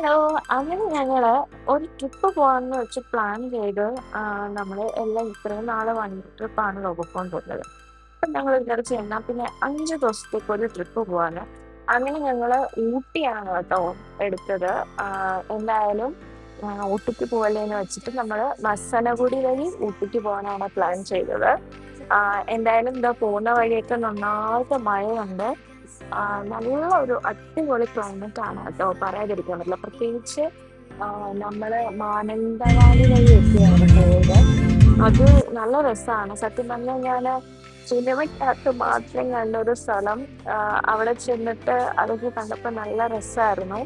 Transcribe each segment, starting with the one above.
Hello. അങ്ങനെ ഞങ്ങൾ ഒരു ട്രിപ്പ് പോവാന്ന് വെച്ച് പ്ലാൻ ചെയ്ത് നമ്മൾ എല്ലാം ഇത്രയും നാൾ വൺ ട്രിപ്പാണ് ലോകപ്പോണ്ടുള്ളത് അപ്പൊ ഞങ്ങൾ വിചാരിച്ചു എന്നാ പിന്നെ അഞ്ച് ദിവസത്തേക്ക് ഒരു ട്രിപ്പ് പോവാന് അങ്ങനെ ഞങ്ങൾ ഊട്ടിയാണ് കേട്ടോ എടുത്തത്. എന്തായാലും ഊട്ടിക്ക് പോവല്ലേന്ന് വെച്ചിട്ട് നമ്മൾ മസനഗുടി വഴി ഊട്ടിക്ക് പോകാനാണ് പ്ലാൻ ചെയ്തത്. എന്തായാലും ഇതാ പോകുന്ന വഴിയൊക്കെ നന്നായിട്ട് മഴയുണ്ട്. നല്ല ഒരു അടിപൊളി ക്ലൈമറ്റ് ആണ് കേട്ടോ പറയാതിരിക്കാൻ പറ്റില്ല. പ്രത്യേകിച്ച് നമ്മൾ മാനന്തവാടി എത്തിയാണ് പോയത്. അത് നല്ല രസമാണ് സത്യം പറഞ്ഞാൽ ഞാൻ സിനിമയ്ക്കകത്ത് മാത്രം കണ്ടൊരു സ്ഥലം ആഹ് അവിടെ ചെന്നിട്ട് അതൊക്കെ കണ്ടപ്പോൾ നല്ല രസമായിരുന്നു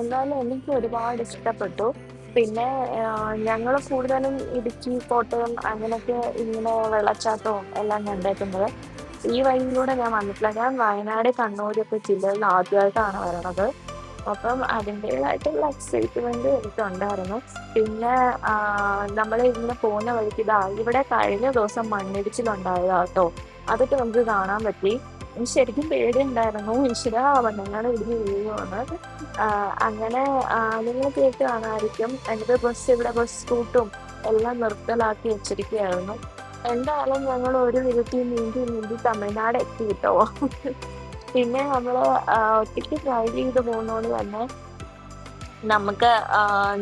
എന്നാലും എനിക്ക് ഒരുപാട് ഇഷ്ടപ്പെട്ടു. പിന്നെ ഞങ്ങൾ കൂടുതലും ഇടുക്കി, കോട്ടയം അങ്ങനെയൊക്കെ ഇങ്ങനെ വെള്ളച്ചാട്ടവും എല്ലാം കണ്ടേക്കുന്നത്. ഈ വഴിയിലൂടെ ഞാൻ വന്നിട്ടില്ല. ഞാൻ വയനാട്, കണ്ണൂരൊക്കെ ജില്ലകളിൽ ആദ്യമായിട്ടാണ് വരണത്. അപ്പം അതിന്റെതായിട്ടുള്ള എക്സൈറ്റ്മെന്റ് എനിക്കുണ്ടായിരുന്നു. പിന്നെ നമ്മൾ ഇന്ന് പോകുന്ന വഴിക്ക് ഇതാ ഇവിടെ കഴിഞ്ഞ ദിവസം മണ്ണിടിച്ചിലുണ്ടായതാട്ടോ. അതൊക്കെ നമുക്ക് കാണാൻ പറ്റി. ശരിക്കും പേടിയുണ്ടായിരുന്നു ഈശ്വര എങ്ങാനും ഇടിഞ്ഞ് വീഴുവാണ് അങ്ങനെ നിങ്ങൾ കേട്ട് കാണാതിരിക്കും എന്റെ ബസ് ഇവിടെ ബസ് സ്കൂട്ടും എല്ലാം നിർത്തലാക്കി വെച്ചിരിക്കുകയായിരുന്നു. എന്തായാലും ഞങ്ങൾ ഒരു വിധത്തിൽ നീന്തി നീന്തി തമിഴ്നാട് എത്തി കിട്ടോ പിന്നെ നമ്മൾ ഒറ്റയ്ക്ക് ഡ്രൈവ് ചെയ്ത് പോകുന്നോണ്ട് തന്നെ നമുക്ക്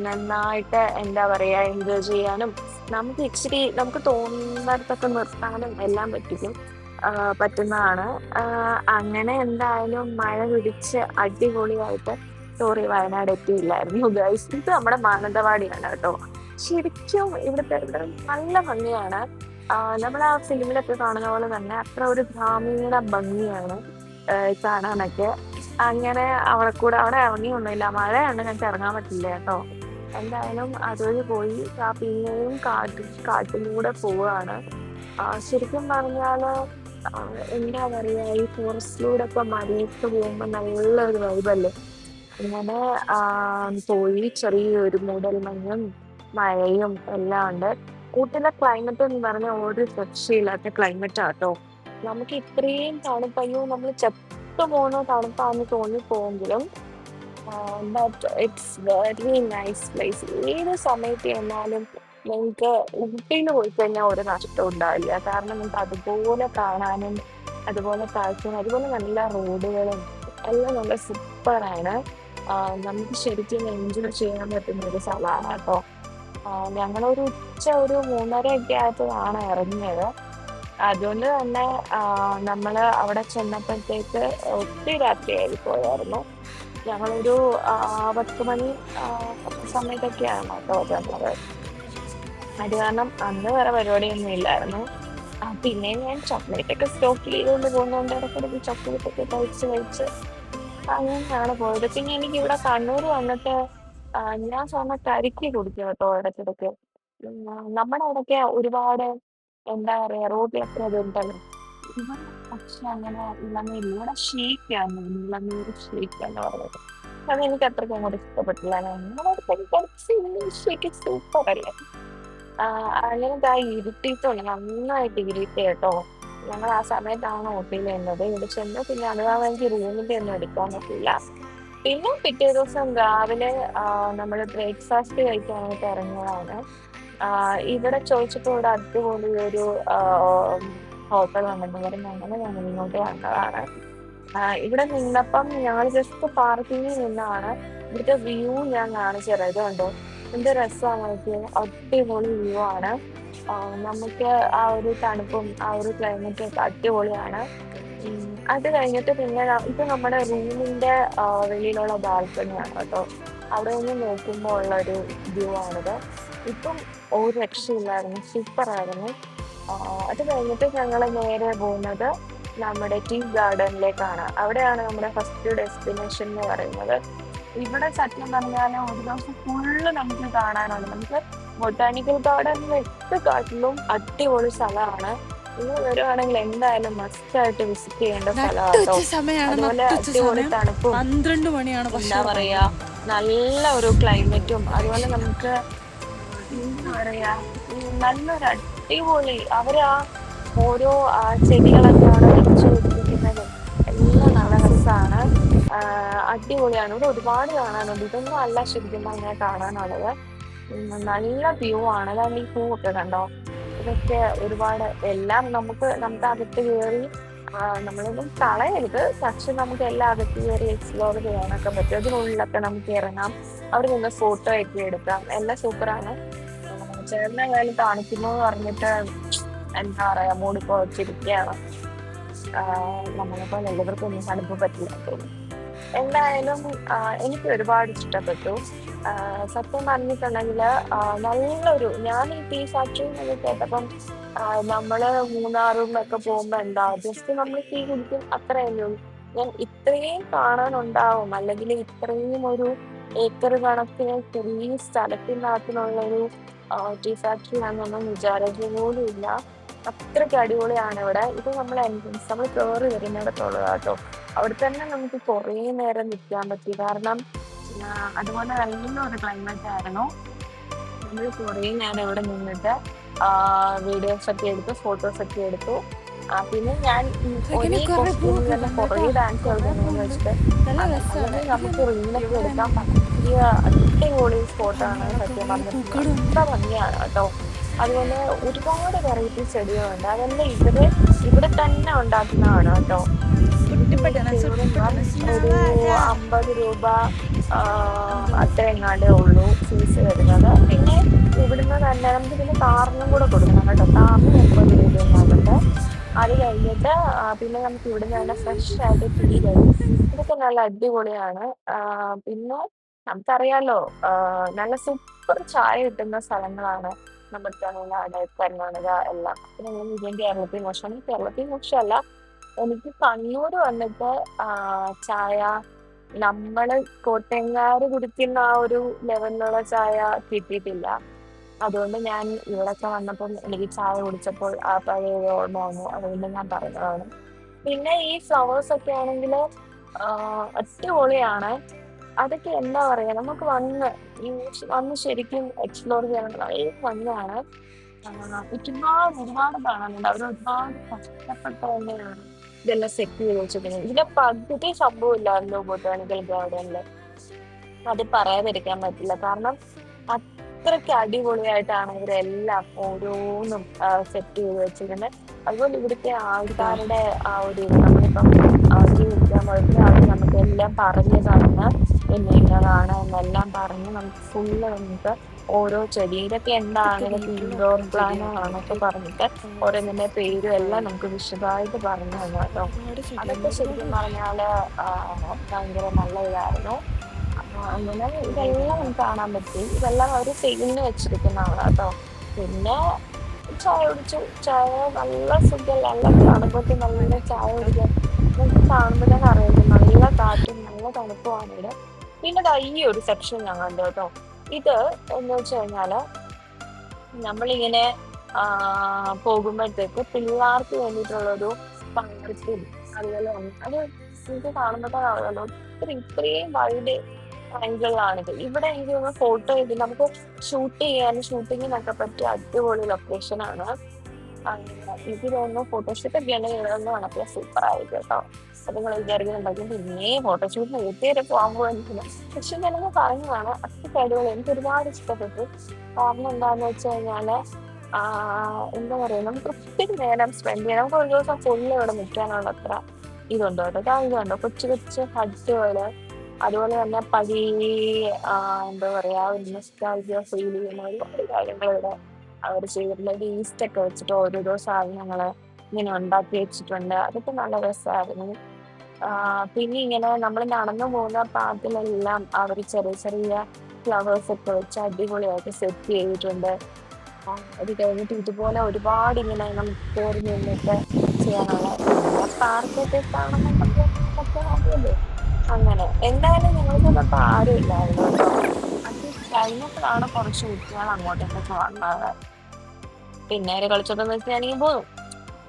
നന്നായിട്ട് എന്താ പറയാ എൻജോയ് ചെയ്യാനും നമുക്ക് ഇച്ചിരി നമുക്ക് തോന്നുന്നിടത്തൊക്കെ നിർത്താനും എല്ലാം പറ്റിക്കും. പറ്റുന്നതാണ്. അങ്ങനെ എന്തായാലും മഴ പിടിച്ച് അടിപൊളിയായിട്ട് സോറി വയനാട് എത്തിയില്ലായിരുന്നു ഗൈസ്. ഇത് നമ്മുടെ മാനന്തവാടിയാണ് കേട്ടോ. ശരിക്കും ഇവിടുത്തെ ഇവിടെ നല്ല ഭംഗിയാണ്. ആഹ് നമ്മൾ ആ ഫിലിമിലൊക്കെ കാണുന്ന പോലെ തന്നെ അത്ര ഒരു ഗ്രാമീണ ഭംഗിയാണ്. കാണാനൊക്കെ. അങ്ങനെ കൂടെ അവിടെ ഇറങ്ങിയൊന്നുമില്ല. മഴയാണ് ഞങ്ങൾക്ക് ഇറങ്ങാൻ പറ്റില്ല കേട്ടോ. എന്തായാലും അതുവഴി പോയി ആ പിന്നെയും കാട്ടിൽ കാട്ടിലൂടെ പോവാണ്. ശരിക്കും പറഞ്ഞാൽ എന്താ പറയാ ഈ ഫോറസ്റ്റിലൂടെ മലയൊക്കെ പോകുമ്പോ നല്ലൊരു വൈബല്ലേ. ഇങ്ങനെ പോയി ചെറിയൊരു മൂടൽ മഞ്ഞും മഴയും എല്ലാം ഉണ്ട്. ഊട്ടീലെ ക്ലൈമറ്റ് എന്ന് പറഞ്ഞാൽ ഒരു രക്ഷയില്ലാത്ത ക്ലൈമറ്റാട്ടോ. നമുക്ക് ഇത്രയും തണുപ്പയ്യോ നമ്മൾ ചെത്തു പോകുന്ന തണുപ്പാന്ന് തോന്നിപ്പോയെങ്കിലും ആഹ് but it's very nice place. ഏത് സമയത്ത് ചെന്നാലും നിങ്ങൾക്ക് ഊട്ടിയിൽ പോയി കഴിഞ്ഞാൽ ഒരു നഷ്ടം ഉണ്ടാവില്ല. കാരണം നമുക്ക് അതുപോലെ കാണാനും അതുപോലെ കാഴ്ചയും അതുപോലെ നല്ല റോഡുകളും എല്ലാം നല്ല സൂപ്പറാണ്. നമുക്ക് ശരിക്കും എൻജോയ് ചെയ്യാൻ പറ്റുന്ന ഒരു സ്ഥലമാണ് കേട്ടോ. ഞങ്ങളൊരു ഉച്ച ഒരു മൂന്നര ഒക്കെ ആയപ്പോഴാണ് ഇറങ്ങിയത്. അതുകൊണ്ട് തന്നെ നമ്മൾ അവിടെ ചെന്നപ്പോഴത്തേക്ക് ഒത്തിരി രാത്രിയായി പോയായിരുന്നു. ഞങ്ങളൊരു പത്ത് മണി സമയത്തൊക്കെയാണ് കേട്ടോ ചെന്നത്. അത് കാരണം അന്ന് വേറെ പരിപാടിയൊന്നും ഇല്ലായിരുന്നു. പിന്നെ ഞാൻ ചോക്ലേറ്റ് ഒക്കെ സ്റ്റോക്ക് ചെയ്തുകൊണ്ട് പോകുന്നതുകൊണ്ട് ഇടയ്ക്കിടയ്ക്ക് ചോക്ലേറ്റ് ഒക്കെ കഴിച്ച് കഴിച്ച് അങ്ങനെയാണ് പോയത്. പിന്നെ എനിക്ക് ഇവിടെ കണ്ണൂർ വന്നിട്ട് ആഹ് ഞാൻ സാധാരണ കരിക്ക് കുടിക്കും കേട്ടോ ഇടക്കിടക്ക്. നമ്മുടെ അവിടെയൊക്കെ ഒരുപാട് എന്താ പറയാ റോഡിലൊക്കെ അതുണ്ടല്ലോ. ഇവിടെ പക്ഷെ അങ്ങനെ ഇളനീരില്ല. ഇവിടെ ഷേക്കാണ് ഇളനീര് ഷേക്ക് എന്ന് പറയുന്നത്. അതെനിക്ക് അത്രയ്ക്ക് അങ്ങോട്ട് ഇഷ്ടപ്പെട്ടില്ല. ഷേക്ക് സൂപ്പറല്ലേ. ആഹ് അങ്ങനെ ആ നന്നായിട്ട് ഇരുട്ടി കേട്ടോ. ഞങ്ങൾ ആ സമയത്താണ് എന്നത് ഇവിടെ ചെന്ന് പിന്നെ കാരണം എനിക്ക് റൂമിന്റെ ഒന്നും എടുക്കാൻ പറ്റിയില്ല. പിന്നെ പിറ്റേ ദിവസം രാവിലെ നമ്മൾ ബ്രേക്ക്ഫാസ്റ്റ് കഴിക്കാനായിട്ട് ഇറങ്ങിയതാണ്. ഇവിടെ ചോദിച്ചപ്പോൾ ഇവിടെ അടിപൊളി ഒരു ഹോട്ടൽ ഉണ്ടെന്ന് പറഞ്ഞ് അങ്ങനെ ഞങ്ങൾ ഇങ്ങോട്ട് വന്നതാണ്. ഇവിടെ നിന്നപ്പം ഞങ്ങൾ ജസ്റ്റ് പാർക്കിങ്ങിൽ നിന്നാണ് ഇവിടുത്തെ വ്യൂ ഞാൻ കാണിച്ചു തരാം. ഇത് രസമാണ് എന്ത് രസാ നോക്കിയേ. അടിപൊളി വ്യൂ ആണ്. നമുക്ക് ആ ഒരു തണുപ്പും ആ ഒരു ക്ലൈമറ്റും ഒക്കെ അടിപൊളിയാണ്. അത് കഴിഞ്ഞിട്ട് പിന്നെ ഇത് നമ്മുടെ റൂമിന്റെ വെളിയിലുള്ള ബാൽക്കണി ബാൽക്കണിയാണ് കേട്ടോ. അവിടെ നിന്ന് നോക്കുമ്പോൾ ഉള്ള ഒരു വ്യൂ ആണിത്. ഇപ്പം ഒരു രക്ഷയില്ലായിരുന്നു സൂപ്പർ ആയിരുന്നു അത് കഴിഞ്ഞിട്ട് ഞങ്ങൾ നേരെ പോകുന്നത് നമ്മുടെ ടീ ഗാർഡനിലേക്കാണ്. അവിടെയാണ് നമ്മുടെ ഫസ്റ്റ് ഡെസ്റ്റിനേഷൻ എന്ന് പറയുന്നത്. ഇവിടെ സത്യം പറഞ്ഞാൽ ഒരു ദിവസം ഫുള്ള് നമുക്ക് കാണാനുണ്ട്. നമുക്ക് ബൊട്ടാണിക്കൽ കാട്ടിലും അടിപൊളി സ്ഥലമാണ്. നിങ്ങൾ വരുവാണെങ്കിൽ എന്തായാലും മസ്റ്റ് ആയിട്ട് വിസിറ്റ് ചെയ്യേണ്ട അതുപോലെ അടിപൊളി തണുപ്പും പന്ത്രണ്ട് മണിയാണ് എന്താ പറയാ നല്ല ഒരു ക്ലൈമറ്റും അതുപോലെ നമുക്ക് എന്താ പറയാ നല്ലൊരു അടിപൊളി അവരാ ഓരോ ചെടികളൊക്കെ അവിടെ വെച്ച് പിടിപ്പിക്കുന്നതും എല്ലാം നല്ല രസമാണ് അടിപൊളിയാണ്. ഇവിടെ ഒരുപാട് കാണാനുണ്ട്. ഇതൊന്നും അല്ല ശരിക്കും പറഞ്ഞാൽ കാണാനുള്ളത്. നല്ല വ്യൂ ആണ്. അതാണ് ഈ പൂ ഒക്കെ കണ്ടോ? ഇതൊക്കെ ഒരുപാട് എല്ലാം നമുക്ക് നമുക്ക് അകത്ത് കയറി നമ്മളൊന്നും കളയരുത്. പക്ഷെ നമുക്ക് എല്ലാം അകത്ത് കയറി എക്സ്പ്ലോർ ചെയ്യാനൊക്കെ പറ്റും. അതിനുള്ളിലൊക്കെ നമുക്ക് ഇറങ്ങാം. അവിടെ നിന്ന് ഫോട്ടോ ഒക്കെ എടുക്കാം. എല്ലാം സൂപ്പറാണ് ചേട്ടനെ കാലം കാണിക്കുന്നു പറഞ്ഞിട്ട് എന്താ പറയാ മൂടി വെച്ചിരിക്കുകയാണ് നമ്മളെ എല്ലാവർക്കും ഒന്നും തണുപ്പ് പറ്റില്ല തോന്നുന്നു. എന്തായാലും എനിക്ക് ഒരുപാട് ഇഷ്ടപ്പെട്ടു. സത്യം പറഞ്ഞിട്ടുണ്ടെങ്കിൽ നല്ലൊരു ഞാൻ ഈ ടീ ഫാക്ടറി എന്നൊക്കെ കേട്ടപ്പം നമ്മൾ മൂന്നാറും ഒക്കെ പോകുമ്പോ എന്താ ജസ്റ്റ് നമ്മൾ ടീ കുടിക്കും അത്രയല്ലേ ഉള്ളൂ. ഞാൻ ഇത്രയും കാണാനുണ്ടാവും അല്ലെങ്കിൽ ഇത്രയും ഒരു ഏക്കർ കണക്കിന് ചെറിയ സ്ഥലത്തിനകത്തിനുള്ള ഫാക്ടറി ആണെന്നൊന്നും വിചാരിക്കുക പോലും ഇല്ല അത്രയ്ക്ക് അടിപൊളിയാണ് ഇവിടെ ഇത് നമ്മൾ എൻട്രൻസ് നമ്മൾ കയറി വരുന്നിടത്തുള്ളത് കേട്ടോ അവിടെ തന്നെ നമുക്ക് കുറേ നേരം നിൽക്കാൻ പറ്റി. കാരണം ആ, നല്ല ഒരു ക്ലൈമറ്റ് ആയിരുന്നു. നമ്മൾ കുറേ നേരം ഇവിടെ നിന്നിട്ട് വീഡിയോസ് ഒക്കെ എടുത്തു ഫോട്ടോസ് ഒക്കെ എടുത്തു. പിന്നെ ഞാൻ ഒരേ കുറേ കോസ്റ്റ്യൂമിൽ തന്നെ കുറേ കേട്ടോ. ഡാൻസ് കളിക്കുന്നു വെച്ചിട്ട് നമുക്ക് റീലൊക്കെ എടുക്കാൻ പറ്റിയ അടിപൊളി സ്പോട്ടാണ് സത്യം പറഞ്ഞത് നല്ല ഭംഗിയാണ് കേട്ടോ. അതുപോലെ ഒരുപാട് വെറൈറ്റി ചെടികളുണ്ട് അതെല്ലാം ഇവിടെ ഇവിടെ തന്നെ ഉണ്ടാക്കുന്നതാണ് കേട്ടോ. ഒരു അമ്പത് രൂപ അത്ര എങ്ങാണ്ടേ ഉള്ളൂ ഫീസ് വരുന്നത്. പിന്നെ ഇവിടുന്ന് തന്നെ നമുക്ക് പിന്നെ കാറിനും കൂടെ കൊടുക്കണം കേട്ടോ. കാറിന് രൂപ ഉണ്ടാകട്ടെ അത് കഴിഞ്ഞിട്ട് പിന്നെ നമുക്ക് ഇവിടുന്ന് തന്നെ ഫ്രഷ് ആയിട്ട് ടീ തരും ഇതൊക്കെ നല്ല അടിപൊളിയാണ്. പിന്നെ നമുക്കറിയാലോ നല്ല സൂപ്പർ ചായ കിട്ടുന്ന സ്ഥലങ്ങളാണ് നമ്മുടെ തമിഴ്നാട് കർണാടക എല്ലാം. പിന്നെ ഞാൻ വിജയം കേരളത്തിൽ മോശമാണ്. കേരളത്തിൽ മോശമല്ല. എനിക്ക് കണ്ണൂർ വന്നിട്ട് ചായ നമ്മൾ കോട്ടയംകാര് കുടിക്കുന്ന ആ ഒരു ലെവലിലുള്ള ചായ കിട്ടിയിട്ടില്ല. അതുകൊണ്ട് ഞാൻ ഇവിടൊക്കെ വന്നപ്പോൾ എനിക്ക് ചായ കുടിച്ചപ്പോൾ ആ പഴയ ഓർമ്മ വന്നു. അതുകൊണ്ട് ഞാൻ പറയുന്നതാണ് പിന്നെ ഈ ഫ്ലവേഴ്സ് ഒക്കെ ആണെങ്കിൽ അടിപൊളിയാണ്. അതൊക്കെ എന്താ പറയാ നമുക്ക് വന്ന് വന്ന് ശരിക്കും എക്സ്പ്ലോർ ചെയ്യാനുള്ള വന്നാണ് ഭംഗിയാണ്. ഒരുപാട് ഒരുപാട് കാണാനുണ്ട്. അവർ ഒരുപാട് കഷ്ടപ്പെട്ടു തന്നെയാണ് ഇതെല്ലാം സെറ്റ് ചെയ്ത് വെച്ചിരിക്കുന്നത് ഇതിന്റെ പകുതി സംഭവം ഇല്ലായിരുന്നു ബൊട്ടാണിക്കൽ ഗാർഡനിൽ അത് പറയാതിരിക്കാൻ പറ്റില്ല. കാരണം അത്രയ്ക്ക് അടിപൊളിയായിട്ടാണ് ഇവരെല്ലാം ഓരോന്നും സെറ്റ് ചെയ്ത് വെച്ചിരിക്കുന്നത് അതുപോലെ ഇവിടുത്തെ ആൾക്കാരുടെ ആ ഒരു നമ്മളിപ്പം ജീവിക്കാൻ പോയിട്ട് അവർ നമുക്ക് എല്ലാം പറഞ്ഞു തന്ന് ഇന്ന ഇന്നതാണ് എന്നെല്ലാം പറഞ്ഞ് നമുക്ക് ഫുള്ള് നമുക്ക് ഓരോ ചെടിയിലൊക്കെ എന്താണ് ഇൻഡോർ പ്ലാൻ ആണൊക്കെ പറഞ്ഞിട്ട് ഓരോന്നിന്റെ പേരും എല്ലാം നമുക്ക് വിശദമായിട്ട് പറഞ്ഞു തന്നു കേട്ടോ. അതൊക്കെ ശരിക്കും പറഞ്ഞാൽ ഭയങ്കര നല്ല ഇതായിരുന്നു അപ്പൊ അങ്ങനെ ഇതെല്ലാം നമുക്ക് കാണാൻ പറ്റി. ഇതെല്ലാം ഒരു സെയിലിന് വെച്ചിരിക്കുന്നതാണ് കേട്ടോ. പിന്നെ ചായ കുടിച്ചു. ചായ നല്ല സുഖം നല്ല തണുപ്പത്തിൽ നല്ല ചായ കുടിക്കാൻ. നമുക്ക് കാണുമ്പോൾ തന്നെ അറിയാം. നല്ല കാറ്റും നല്ല തണുപ്പുമാണ് ഇവിടെ. പിന്നെ ഈ ഒരു സെക്ഷൻ ഞാൻ കണ്ടു കേട്ടോ. ഇത് എന്ന് വെച്ച് കഴിഞ്ഞാൽ നമ്മളിങ്ങനെ പോകുമ്പോഴത്തേക്ക് പിള്ളേർക്ക് വേണ്ടിയിട്ടുള്ളൊരു പാർക്കും അതുപോലെ ഉണ്ട്. അത് നിങ്ങൾക്ക് കാണുമ്പോൾ ഒത്തിരി ഇത്രയും വൈഡ് ആംഗിളിലാണിത് ഇവിടെ എനിക്ക് ഫോട്ടോ ഇത് നമുക്ക് ഷൂട്ട് ചെയ്യാനും ഷൂട്ടിങ്ങിനൊക്കെ പറ്റിയ അടിപൊളി ലൊക്കേഷൻ ആണ്. എനിക്ക് തോന്നുന്നു ഫോട്ടോഷൂട്ട് ഒക്കെ ആണെങ്കിൽ ഇവിടെ നിന്ന് നടത്തിയ സൂപ്പർ ആയിരിക്കും കേട്ടോ. അപ്പൊ നിങ്ങൾ വിചാരിക്കുന്നുണ്ടാക്കും പിന്നെ ഫോട്ടോഷൂട്ടിന് വീട്ടുകാരെ പോകാൻ പോകാൻ പക്ഷെ ഞാനങ്ങ് പറഞ്ഞതാണ് അത്ര അടിപൊളി. എനിക്ക് ഒരുപാട് ഇഷ്ടപ്പെട്ടു. കാരണം എന്താന്ന് വെച്ച് കഴിഞ്ഞാൽ എന്താ പറയാ നമുക്ക് ഒത്തിരി നേരം സ്പെൻഡ് ചെയ്യാം നമുക്ക് ഒരു ദിവസം ഫുള്ള് ഇവിടെ നിൽക്കാനുള്ള അത്ര ഇതുണ്ടോ കേട്ടോ? ഇതാ ഇതുണ്ടോ? കൊച്ചു കൊച്ചു ഹട്ടുകൾ അതുപോലെ തന്നെ പഴയ ആ, എന്താ പറയാ ഒരു നിസ്റ്റാൾജിയ ഫീൽ ചെയ്യുന്ന ഒരുപാട് കാര്യങ്ങൾ ഇവിടെ അവർ ചെയ്തിട്ടുള്ളത് ഈസ്റ്റ് ഒക്കെ വെച്ചിട്ട് ഓരോരോ സാധനങ്ങൾ ഇങ്ങനെ ഉണ്ടാക്കി വെച്ചിട്ടുണ്ട്. അതൊക്കെ നല്ല രസമായിരുന്നു പിന്നെ ഇങ്ങനെ നമ്മൾ നടന്നു പോകുന്ന പാത്തിലെല്ലാം അവർ ചെറിയ ചെറിയ ഫ്ലവേഴ്സ് ഒക്കെ വെച്ച് അടിപൊളിയായിട്ട് സെറ്റ് ചെയ്തിട്ടുണ്ട്. അത് കഴിഞ്ഞിട്ട് ഇതുപോലെ ഒരുപാട് ഇങ്ങനെ നമുക്ക് കയറി നിന്നിട്ട് ചെയ്യാനുള്ള പാർക്കൊക്കെ കാണുമ്പോൾ അങ്ങനെ. എന്തായാലും ഞങ്ങൾ ചെന്നപ്പോ ആരും ഇല്ലായിരുന്നു. അത് കഴിഞ്ഞപ്പോഴാണ് കുറച്ച് കുട്ടികൾ അങ്ങോട്ടേക്കൊക്കെ വന്നത്. പിന്നെ അവരെ കളിച്ചോട്ടെന്ന് വെച്ച് ഞാനീ പോകും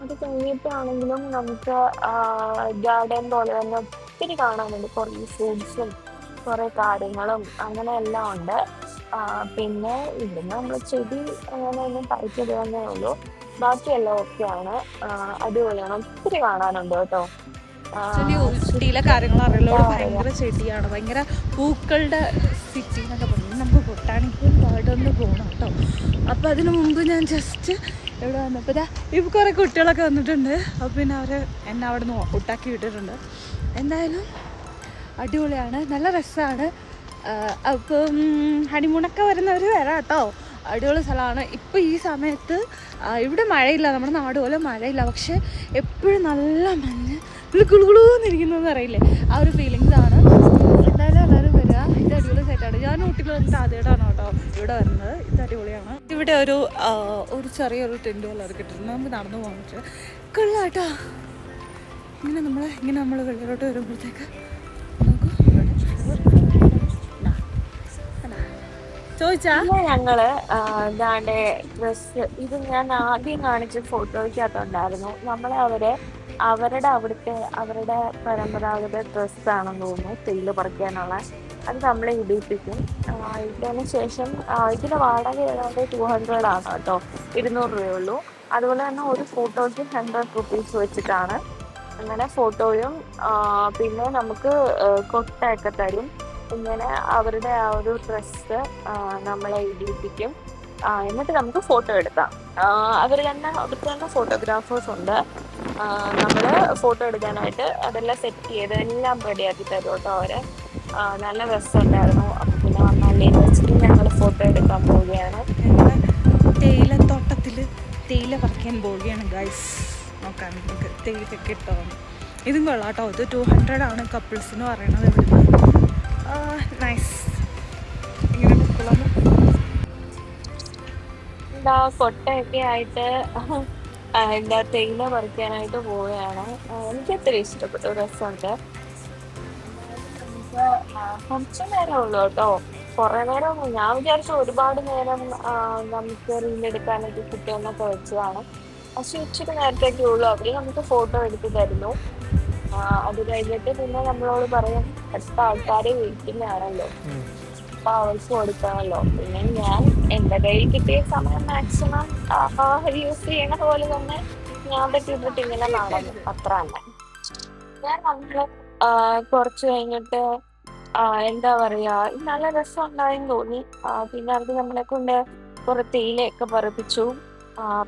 അത് കഴിഞ്ഞിട്ടാണെങ്കിലും നമുക്ക് ഗാർഡൻ പോലെ തന്നെ ഒത്തിരി കാണാനുണ്ട്. കുറേ ഫ്രൂട്ട്സും കുറെ കാര്യങ്ങളും അങ്ങനെ എല്ലാം ഉണ്ട്. പിന്നെ ഇവിടുന്ന് നമ്മൾ ചെടി അങ്ങനെ ഒന്നും പറിച്ചത് തന്നെ ഉള്ളൂ. ബാക്കിയെല്ലാം ഓക്കെയാണ് അടിപൊളിയാണ്. ഒത്തിരി കാണാനുണ്ട് കേട്ടോ. ഊട്ടിയിലെ കാര്യങ്ങൾ അറിയുള്ളൂ ഭയങ്കര ചെടിയാണ്. ഭയങ്കര പൂക്കളുടെ സിറ്റി എന്നൊക്കെ നമുക്ക് പോകണം കേട്ടോ. അപ്പം അതിന് മുമ്പ് ഞാൻ ജസ്റ്റ് ഇവിടെ വന്നപ്പോൾ ഇതാ ഇപ്പോൾ കുറേ കുട്ടികളൊക്കെ വന്നിട്ടുണ്ട്. അപ്പോൾ പിന്നെ അവർ എന്നെ അവിടെ നിന്ന് ഒട്ടാക്കി വിട്ടിട്ടുണ്ട്. എന്തായാലും അടിപൊളിയാണ്. നല്ല രസമാണ് അപ്പം ഹണിമൂണൊക്കെ വരുന്നവർ വരാം കേട്ടോ. അടിപൊളി സ്ഥലമാണ്. ഇപ്പോൾ ഈ സമയത്ത് ഇവിടെ മഴയില്ല. നമ്മുടെ നാട് പോലെ മഴയില്ല. പക്ഷെ എപ്പോഴും നല്ല മഞ്ഞ്. കുളുകുളുന്നിരിക്കുന്നതെന്ന് അറിയില്ലേ? ആ ഒരു ഫീലിങ്സ് ആണ് എന്തായാലും എല്ലാവരും വരിക ഇത് അടിപൊളി സെറ്റാണ് ഞാൻ ഊട്ടിയിൽ വന്നിട്ട് ആദ്യമായിട്ടാണ് കേട്ടോ. ഇവിടെ വരുന്നത്. ഇത് അടിപൊളിയാണ്. ഇവിടെ ഒരു ഒരു ചെറിയൊരു ടെന്റ് പോലെ ഇറക്കിട്ടിരുന്നു നമുക്ക് നടന്നു പോകാൻ പറ്റും. കൊള്ളാം ഇങ്ങനെ നമ്മൾ ഇങ്ങനെ നമ്മൾ വെള്ളിലോട്ട് വരുമ്പോഴത്തേക്ക്? ചോദിച്ചാ? ഞങ്ങൾ ഡ്രസ് ഇത് ഞാൻ ആദ്യം കാണിച്ച ഫോട്ടോയ്ക്കകത്തുണ്ടായിരുന്നു നമ്മളെ അവരെ അവരുടെ അവിടുത്തെ അവരുടെ പരമ്പരാഗത ഡ്രസ്സാണെന്ന് തോന്നുന്നു തെയിൽ പറിക്കാനുള്ള. അത് നമ്മളെ ഇടിയിപ്പിക്കും ഇട്ടതിന് ശേഷം ഇതിന് വാടക ഏതാണ്ട് ടു ഹൺഡ്രഡ് ആണ് കേട്ടോ. ഇരുന്നൂറ് രൂപയുള്ളൂ. അതുപോലെ തന്നെ ഒരു ഫോട്ടോയ്ക്ക് ഹൺഡ്രഡ് റുപ്പീസ് വെച്ചിട്ടാണ് അങ്ങനെ ഫോട്ടോയും പിന്നെ നമുക്ക് കൊട്ടയൊക്കെ തരും. ഇങ്ങനെ അവരുടെ ആ ഒരു ഡ്രസ്സ് നമ്മളെ ഇടിയിപ്പിക്കും എന്നിട്ട് നമുക്ക് ഫോട്ടോ എടുക്കാം. അവർ തന്നെ അവിടുത്തെ തന്നെ ഫോട്ടോഗ്രാഫേഴ്സ് ഉണ്ട്. നമ്മൾ ഫോട്ടോ എടുക്കാനായിട്ട് അതെല്ലാം സെറ്റ് ചെയ്ത് എല്ലാം റെഡിയാക്കി തരും കേട്ടോ അവർ? നല്ല രസമുണ്ടായിരുന്നു. അപ്പം പിന്നെ വന്നാലേ വെച്ചിട്ട് ഞങ്ങൾ ഫോട്ടോ എടുക്കാൻ പോവുകയാണ്. തേയിലത്തോട്ടത്തിൽ തേയില പറിക്കാൻ പോവുകയാണ് ഗൈസ് നോക്കാൻ നമുക്ക് തേയിലൊക്കെ കിട്ടുമോ ഇതും കൊള്ളാം കേട്ടോ ഇത് ടു ഹൺഡ്രഡ് ആണ് കപ്പിൾസ് എന്ന് പറയുന്നത് ഇവിടുന്ന്. നൈസ് ഇങ്ങനെ ഫോട്ടോ എന്താ കൊട്ടയൊക്കെ ആയിട്ട് എന്താ തേയില പറിക്കാനായിട്ട് പോവുകയാണ്. എനിക്ക് ഒത്തിരി ഇഷ്ടപ്പെട്ട രസമുണ്ട്. കുറച്ച് നേരം ഉള്ളു കേട്ടോ. കുറെ നേരം ഞാൻ വിചാരിച്ചു ഒരുപാട് നേരം നമുക്ക് റീലെടുക്കാനായിട്ട് കിട്ടുമെന്നൊക്കെ വെച്ചതാണ്. പക്ഷെ ഇച്ചിരി നേരത്തേക്കേ ഉള്ളൂ. അവർ നമുക്ക് ഫോട്ടോ എടുത്ത് തരുന്നു. അത് കഴിഞ്ഞിട്ട് പിന്നെ നമ്മളോട് പറയും അടുത്ത ആൾക്കാരെ വെയിറ്റിംഗ് ആണല്ലോ അപ്പൊ അവൾക്ക് കൊടുക്കണമല്ലോ പിന്നെ ഞാൻ എന്റെ കയ്യിൽ കിട്ടിയ സമയം മാക്സിമം യൂസ് ചെയ്യണ പോലെ തന്നെ ഞാൻ പറ്റിയിട്ട് ഇങ്ങനെ നടന്നു. അത്ര തന്നെ ഞാൻ നമ്മൾ കുറച്ച് കഴിഞ്ഞിട്ട് എന്താ പറയാ നല്ല രസം ഉണ്ടായെന്ന് തോന്നി പിന്നെ അത് നമ്മളെ കൊണ്ട് കുറെ തേയിലയൊക്കെ പറപ്പിച്ചു.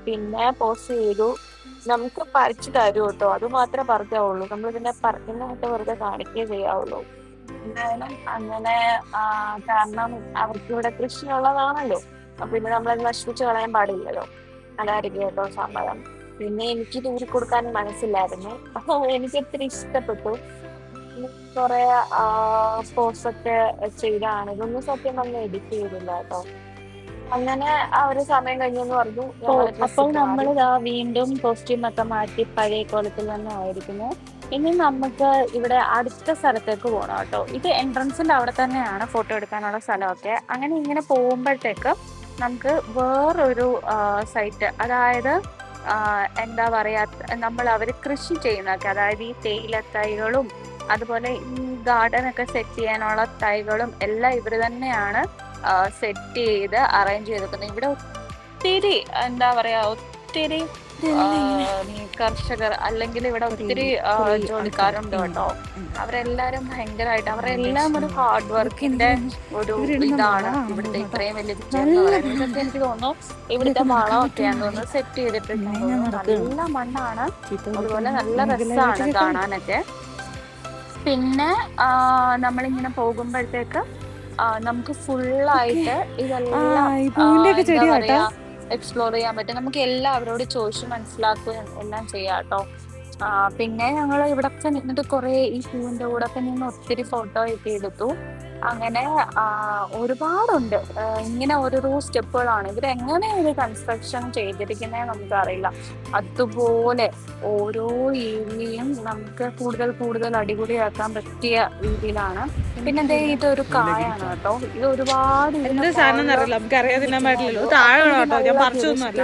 പിന്നെ പോസ്റ്റ് ചെയ്തു. നമുക്ക് പറിച്ചു തരൂ കേട്ടോ അത് മാത്രമേ പറഞ്ഞാവുള്ളൂ നമ്മൾ പിന്നെ പറഞ്ഞതായിട്ട് വെറുതെ കാണിക്കുകയേ ചെയ്യാവുള്ളൂ. എന്തായാലും അങ്ങനെ കാരണം അവർക്ക് ഇവിടെ കൃഷി ഉള്ളതാണല്ലോ അപ്പൊ പിന്നെ നമ്മളത് നശിപ്പിച്ച് കളയാൻ പാടില്ലല്ലോ. അതായിരിക്കും കേട്ടോ സമ്മതം. പിന്നെ എനിക്ക് ദൂരി കൊടുക്കാൻ മനസ്സില്ലായിരുന്നു. അപ്പൊ എനിക്ക് ഒത്തിരി ഇഷ്ടപ്പെട്ടു. കുറെ പോസ്റ്റ് ഒക്കെ ചെയ്താണ്. ഇതൊന്നും സത്യം പറഞ്ഞ എഡിറ്റ് ചെയ്തില്ല കേട്ടോ. അങ്ങനെ ആ ഒരു സമയം കഴിഞ്ഞെന്ന് പറഞ്ഞു. അപ്പോൾ നമ്മൾ. വീണ്ടും കോസ്റ്റ്യൂം ഒക്കെ മാറ്റി പഴയ കോലത്തിൽ തന്നെ ആയിരിക്കുന്നു. ഇനി നമുക്ക് ഇവിടെ അടുത്ത സ്ഥലത്തേക്ക് പോകണം കേട്ടോ. ഇത് എൻട്രൻസിന്റെ അവിടെ തന്നെയാണ് ഫോട്ടോ എടുക്കാനുള്ള സ്ഥലമൊക്കെ. അങ്ങനെ ഇങ്ങനെ പോകുമ്പോഴത്തേക്ക് നമുക്ക് വേറൊരു സൈറ്റ് അതായത് എന്താ പറയാ നമ്മൾ അവർ കൃഷി ചെയ്യുന്നതൊക്കെ. അതായത് ഈ തേയില തൈകളും അതുപോലെ ഈ ഗാർഡൻ ഒക്കെ സെറ്റ് ചെയ്യാനുള്ള തൈകളും എല്ലാം ഇവർ തന്നെയാണ് സെറ്റ് ചെയ്ത് അറേഞ്ച് ചെയ്തിരിക്കുന്നത്. ഇവിടെ ഒത്തിരി എന്താ പറയാ ഒത്തിരി കർഷകർ അല്ലെങ്കിൽ ഇവിടെ ഒത്തിരി ജോലിക്കാരുണ്ട്. കേട്ടോ. അവരെല്ലാരും ഭയങ്കരമായിട്ട് അവരെല്ലാം ഒരു ഹാർഡ് വർക്കിന്റെ ഒരു ഇതാണ് ഇവിടുത്തെ. ഇത്രയും വലിയ ഇതൊക്കെ എനിക്ക് തോന്നുന്നു ഇവിടുത്തെ വളമൊക്കെയാന്ന് തോന്നുന്നു സെറ്റ് ചെയ്തിട്ടുണ്ട്. ഞാൻ. നല്ല മണ്ണാണ്. അതുപോലെ നല്ല രസമാണ് കാണാനൊക്കെ. പിന്നെ നമ്മളിങ്ങനെ പോകുമ്പോഴത്തേക്ക് നമുക്ക് ഫുള്ളായിട്ട് ഇതെല്ലാം എക്സ്പ്ലോർ ചെയ്യാൻ പറ്റും. നമുക്ക് എല്ലാം അവരോട് ചോദിച്ച് മനസ്സിലാക്കുകയും എല്ലാം ചെയ്യാം കേട്ടോ. പിന്നെ ഞങ്ങൾ ഇവിടെ നിന്നിട്ട് കുറെ ഈ പൂവിന്റെ കൂടെ ഒക്കെ നിന്ന് ഒത്തിരി ഫോട്ടോ ഒക്കെ എടുത്തു. അങ്ങനെ ഒരുപാടുണ്ട്. ഇങ്ങനെ ഓരോരോ സ്റ്റെപ്പുകളാണ്. ഇവർ എങ്ങനെ ഇത് കൺസ്ട്രക്ഷൻ ചെയ്തിരിക്കുന്നത് നമുക്കറിയില്ല. അതുപോലെ ഓരോ ഏരിയയും നമുക്ക് കൂടുതൽ കൂടുതൽ അടിപൊളിയാക്കാൻ പറ്റിയ രീതിയിലാണ്. പിന്നെ ദേ ഇതൊരു കായാണ് കേട്ടോ. ഇത് ഒരുപാട് എന്ത് സാധനം അറിയില്ല നമുക്ക് അറിയാതില്ല പാടില്ലല്ലോ താഴെ വേണം കേട്ടോ. ഞാൻ പറിച്ചൊന്നുമല്ല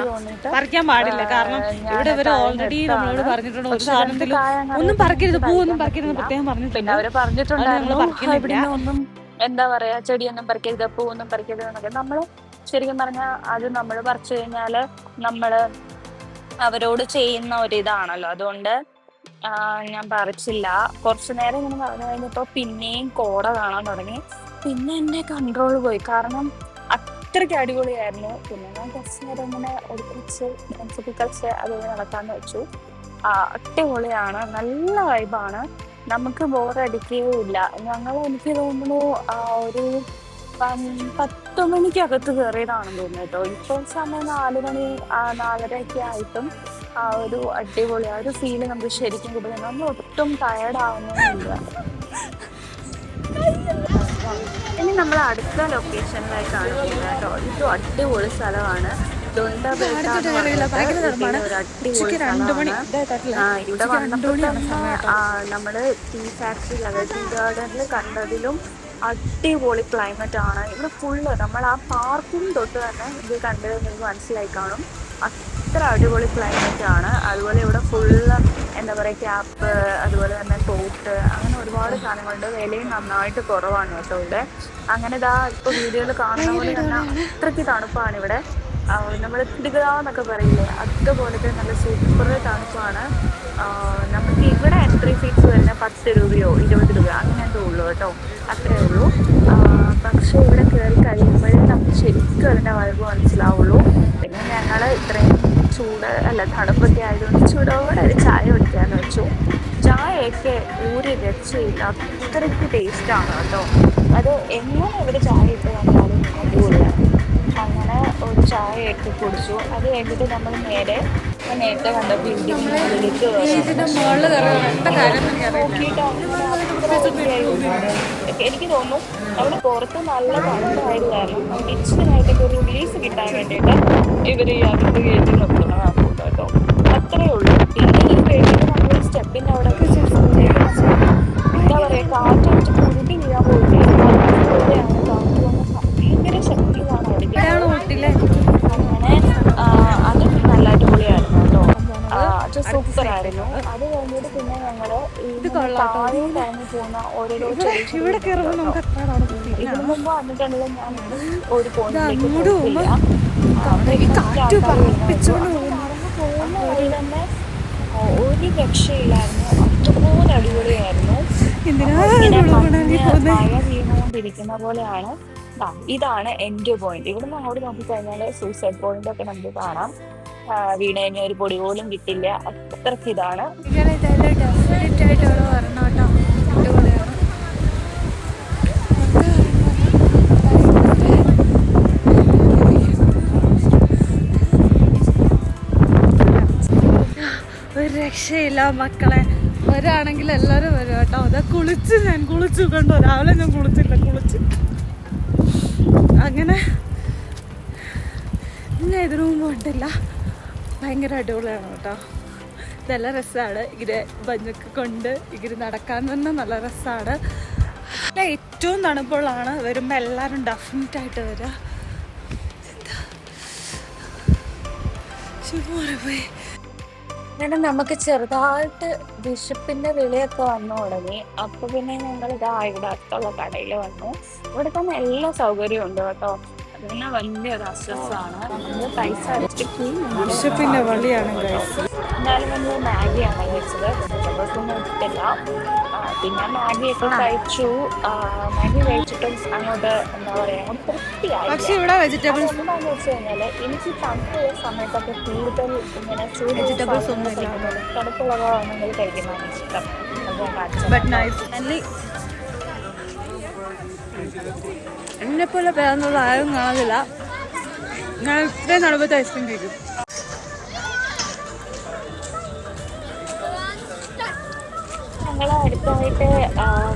പറിക്കാൻ പാടില്ല. കാരണം ഇവിടെ ഇവർ ഓൾറെഡി നമ്മളോട് പറഞ്ഞിട്ടുണ്ട് ഒരു സാധനത്തിൽ ഒന്നും പറിക്കരുത്. ഒന്നും പറിക്കരുത് പ്രത്യേകം പിന്നെ പറഞ്ഞിട്ടുണ്ട് അവർ പറഞ്ഞിട്ടുണ്ടായിരുന്നു. ഇവിടെ ഞങ്ങൾ പറിക്കുന്നില്ല. ഒന്നും എന്താ പറയാ ചെടിയൊന്നും പറിക്കരുത് പൂവൊന്നും പറിക്കരുത് എന്നൊക്കെ നമ്മൾ ശരിക്കും പറഞ്ഞാൽ അത് നമ്മൾ പറിച്ചു കഴിഞ്ഞാൽ നമ്മൾ അവരോട് ചെയ്യുന്ന ഒരിതാണല്ലോ. അതുകൊണ്ട് ഞാൻ പറിച്ചില്ല. കുറച്ചു നേരം ഇങ്ങനെ പറഞ്ഞു കഴിഞ്ഞപ്പോ പിന്നെയും കോട കാണാൻ തുടങ്ങി. പിന്നെ എന്നെ കൺട്രോൾ പോയി. കാരണം അത്രയ്ക്ക് അടിപൊളിയായിരുന്നു. പിന്നെ ഞാൻ കുറച്ചു നേരം ഇങ്ങനെ ഒളിപ്പിച്ച് ഫ്രണ്ട്സൊക്കെ കളിച്ച് അതുപോലെ നടക്കാന്ന് വെച്ചു. അടിപൊളിയാണ്. നല്ല വൈബാണ് നമുക്ക് ബോറടിക്കുകയില്ല ഞങ്ങൾ എനിക്ക് തോന്നുന്നു ആ, ഒരു പത്തു മണിക്കകത്ത് കയറിയതാണെന്ന് തോന്നുന്നു കേട്ടോ. ഇപ്പോൾ സമയം നാല് മണി നാലരയൊക്കെ ആയിട്ടും ആ ഒരു അടിപൊളി ആ ഒരു ഫീൽ നമുക്ക് ശരിക്കും കിട്ടുന്നത് നമ്മൾ ഒട്ടും ടയേർഡ് ആവുന്നില്ല ഇനി നമ്മൾ അടുത്ത ലൊക്കേഷനിലേക്കാണ് പോകുന്നത് കേട്ടോ. ഇത് അടിപൊളി സ്ഥലമാണ്. ഇവിടെ നമ്മൾ ടീ ഫാക്ടറി അതായത് ടീ ഗാർഡനിൽ കണ്ടതിലും അടിപൊളി ക്ലൈമറ്റ് ആണ്. ഇവിടെ ഫുള്ള് നമ്മൾ ആ പാർക്കും തൊട്ട് തന്നെ ഇത് കണ്ടത് നിങ്ങൾക്ക് മനസ്സിലായി കാണും. അത്ര അടിപൊളി ക്ലൈമറ്റ് ആണ്. അതുപോലെ ഇവിടെ ഫുള്ള് എന്താ പറയുക ക്യാപ്പ് അതുപോലെ തന്നെ തോട്ട് അങ്ങനെ ഒരുപാട് സാധനങ്ങളുണ്ട്. വിലയും നന്നായിട്ട് കുറവാണ് കേട്ടോ ഇവിടെ. അങ്ങനെ ഇതാ ഇപ്പൊ വീഡിയോയിൽ കാണുന്ന പോലെ തന്നെ അത്രയ്ക്ക് തണുപ്പാണ് ഇവിടെ. നമ്മൾ തിടുകാന്നൊക്കെ പറയില്ലേ? അതുപോലത്തെ നല്ല സൂപ്പർ തണുപ്പാണ്. നമുക്ക് ഇവിടെ എൻട്രി ഫീസ് വരുന്ന പത്ത് രൂപയോ ഇരുപത് രൂപയോ അങ്ങനെ എന്തോ ഉള്ളൂ കേട്ടോ. അത്രേ ഉള്ളൂ. പക്ഷേ ഇവിടെ കയറി കഴിയുമ്പോഴേ നമുക്ക് ശരിക്കും അതിന്റെ വൈബ് മനസ്സിലാവുള്ളൂ. പിന്നെ ഞങ്ങൾ ഇത്രയും ചൂട് അല്ല തണുപ്പൊക്കെ ആയതുകൊണ്ട് ചൂടോടെ ഒരു ചായ കുടിക്കാന്ന് വെച്ചു. ചായയൊക്കെ ഒരു രക്ഷയില്ല അത്രയ്ക്ക് ടേസ്റ്റാണ് കേട്ടോ. അത് എങ്ങനെ ഇവിടെ ചായ ഇട്ട് വന്നാലും അടിപൊളിയാണ്. ഒരു ചായ ഇട്ട് കുടിച്ചു. അത് കഴിഞ്ഞിട്ട് നമ്മൾ നേരെ നേരത്തെ കണ്ട ബിൽഡിങ്ങിലേക്ക്. എനിക്ക് തോന്നുന്നു അവിടെ പുറത്ത് നല്ല തണുപ്പായത് കാരണം നമുക്ക് ഇച്ചിരിയായിട്ടൊക്കെ ഒരു റിലീസ് കിട്ടാൻ വേണ്ടിയിട്ട് ഇവർ ഈ അകത്ത് കയറ്റി നിർത്തുന്നതാണ് കേട്ടോ. അത്രേ ഉള്ളൂ. പിന്നെ ഈ പേടിയിൽ നമ്മൾ സ്റ്റെപ്പിന്റെ അവിടെ എന്താ പറയുക കാറ്റടിച്ച് വീഴാൻ പോയില്ലേ അത് സൂപ്പർ ആയിരുന്നു. അത് കഴിഞ്ഞിട്ട് പിന്നെ ഞങ്ങൾ താഴെ കഴിഞ്ഞ് പോകുന്ന ഓരോരോ ചെറിയ ചെറിയ ഇവിടെ കയറുമ്പോൾ നമുക്ക് എത്രയാണ് ഇതിനു മുമ്പ് വന്നിട്ടുണ്ടെങ്കിൽ ഞാൻ ഒരു പോകുന്ന. വഴി തന്നെ രക്ഷയില്ലായിരുന്നു. അടിപൊളിയായിരുന്നു. മഴ വീണുകൊണ്ടിരിക്കുന്ന പോലെയാണ്. ഇതാണ് എൻഡ് പോയിന്റ് ഇവിടുന്ന് അങ്ങോട്ട് നോക്കിക്കഴിഞ്ഞാൽ സൂസൈഡ് പോയിന്റ് ഒക്കെ നമുക്ക് കാണാം. വീണ് ഒരു പൊടി പോലും കിട്ടില്ല. അത്രയ്ക്ക് ഇതാണ്. ഒരു രക്ഷയില്ല മക്കളെ. വരാണെങ്കിൽ എല്ലാവരും വരും കേട്ടോ. അതാ കുളിച്ച് ഞാൻ കുളിച്ചു കണ്ടോ. രാവിലെ ഞാൻ കുളിച്ചില്ല കുളിച്ച്. അങ്ങനെ. ഞാൻ ഇതിനു മുമ്പ് ഭയങ്കര അടിപൊളിയാണ് കേട്ടോ. നല്ല രസമാണ് ഇങ്ങനെ ബഞ്ഞക്ക് കൊണ്ട് ഇങ്ങനെ നടക്കാൻ തന്നെ നല്ല രസമാണ് ഏറ്റവും തണുപ്പുള്ളതാണ്. വരുമ്പോൾ എല്ലാവരും ഡെഫിനറ്റായിട്ട് വരിക അങ്ങനെ നമുക്ക് ചെറുതായിട്ട് വിശപ്പിന്റെ വിളിയൊക്കെ വന്നു തുടങ്ങി അപ്പൊ പിന്നെ ഞങ്ങൾ ഇതാ ഇവിടെ അടുത്തുള്ള കടയിൽ വന്നു. ഇവിടെ തന്നെ എല്ലാ സൗകര്യവും ഉണ്ട് കേട്ടോ. അത് തന്നെ വലിയൊരു ആശ്വാസമാണ് നമ്മൾ പൈസ അടിച്ചിട്ട് വിശപ്പിന്റെ വള്ളിയാണ് ഗൈസ് എന്നാലും നമ്മൾ മാഗിയാണ് കഴിച്ചത്. വെജിറ്റബിൾസൊന്നും എടുത്തില്ല ആ, പിന്നെ മാഗിയൊക്കെ കഴിച്ചു. മാഗി കഴിച്ചിട്ടും അങ്ങോട്ട് എന്താ പറയാ അങ്ങോട്ട് പക്ഷെ ഇവിടെ വെജിറ്റബിൾസ് എന്താണെന്ന് വെച്ച് കഴിഞ്ഞാൽ എനിക്ക് തണുപ്പുള്ള സമയത്തൊക്കെ കൂടുതൽ ഇങ്ങനെ ചൂട് വെജിറ്റബിൾസ് ഒന്നും ഇല്ല. തണുപ്പുള്ളതാണെങ്കിൽ കഴിക്കുന്നതാണ് ഇഷ്ടം. അത് ഞാൻ കാണിച്ചു ബട്ട് നൈസ് എന്നെ പോലെ പേരുന്നത് ആരും കാണുന്നില്ല ഞാൻ ഇത്രയും നടപത്തെ ഐസ്ക്രീം കഴിക്കും. ഞങ്ങൾ അടുത്തായിട്ട്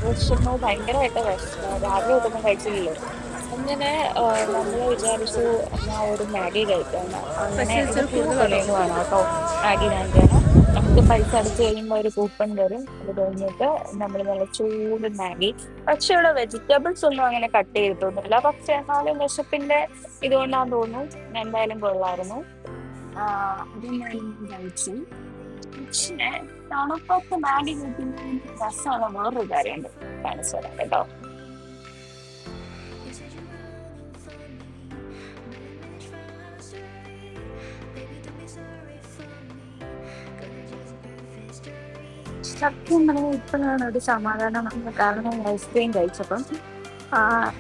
വിഷമോ ഭയങ്കരമായിട്ട് വിഷമോ രാവിലെ ഒന്നും കഴിച്ചില്ലല്ലോ. അങ്ങനെ നമ്മൾ വിചാരിച്ചു ഞാൻ ഒരു മാഗി കഴിക്കാൻ അങ്ങനെ വേണം കേട്ടോ. മാഗി വാങ്ങിക്കാണ് നമുക്ക് പൈസ അടിച്ച് കഴിയുമ്പോൾ ഒരു കൂപ്പൺ തരും അത് കഴിഞ്ഞിട്ട് നമ്മൾ നല്ല ചൂട് മാഗി. പക്ഷെ ഇവിടെ വെജിറ്റബിൾസ് ഒന്നും അങ്ങനെ കട്ട് ചെയ്തിട്ടൊന്നുമില്ല പക്ഷെ എന്നാലും വിശപ്പിന്റെ ഇതുകൊണ്ടാന്ന് തോന്നുന്നു. എന്തായാലും കൊള്ളായിരുന്നു. ആ, അത് ഞാൻ കഴിച്ചു. തണുപ്പത്ത് മാഗി കിട്ടുന്ന രസമുള്ള വേറൊരു കാര്യമുണ്ട്. കേട്ടോ. സത്യം പറഞ്ഞാൽ ഇപ്പോഴാണ് ഒരു സമാധാനം കാരണം കാരണം ഐസ്ക്രീം കഴിച്ചപ്പം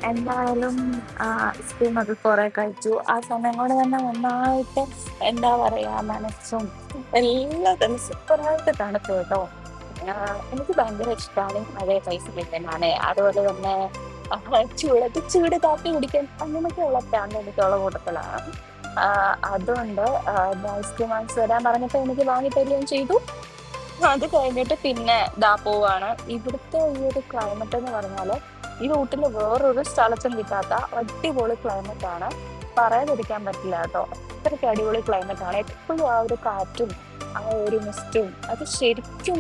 എന്തായാലും ഐസ്ക്രീം ഒക്കെ കുറെ കഴിച്ചു. ആ സമയം കൊണ്ട് തന്നെ നന്നായിട്ട് എന്താ പറയാ മനസ്സും എല്ലാ തന്നെ സൂപ്പറായിട്ട് തണുത്തു കേട്ടോ. എനിക്ക് ഭയങ്കര ഇഷ്ടമാണ് മഴയെ കിട്ടുന്നതാണ് അതുപോലെ തന്നെ ചൂട് ചൂട് കാപ്പി കുടിക്കാൻ അങ്ങനെയൊക്കെയുള്ള പ്രാന്ത് എനിക്കുള്ള കൂട്ടത്തിലാണ്. അതുകൊണ്ട് ഐസ്ക്രീം വാങ്ങിച്ചു തരാൻ പറഞ്ഞപ്പോൾ എനിക്ക് വാങ്ങി തരികയും ചെയ്തു. അത് കഴിഞ്ഞിട്ട് പിന്നെ ദാ പോവാണ്. ഇവിടുത്തെ ഈ ഒരു ക്ലൈമറ്റ് എന്ന് പറഞ്ഞാൽ ഈ റൂട്ടിൽ വേറൊരു സ്ഥലത്തും കിട്ടാത്ത അടിപൊളി ക്ലൈമറ്റ് ആണ്. പറയാതിരിക്കാൻ പറ്റില്ല കേട്ടോ. അത്രയ്ക്ക് അടിപൊളി ക്ലൈമറ്റ് ആണ്. എപ്പോഴും ആ ഒരു കാറ്റും ആ ഒരു മിസ്റ്റും അത് ശരിക്കും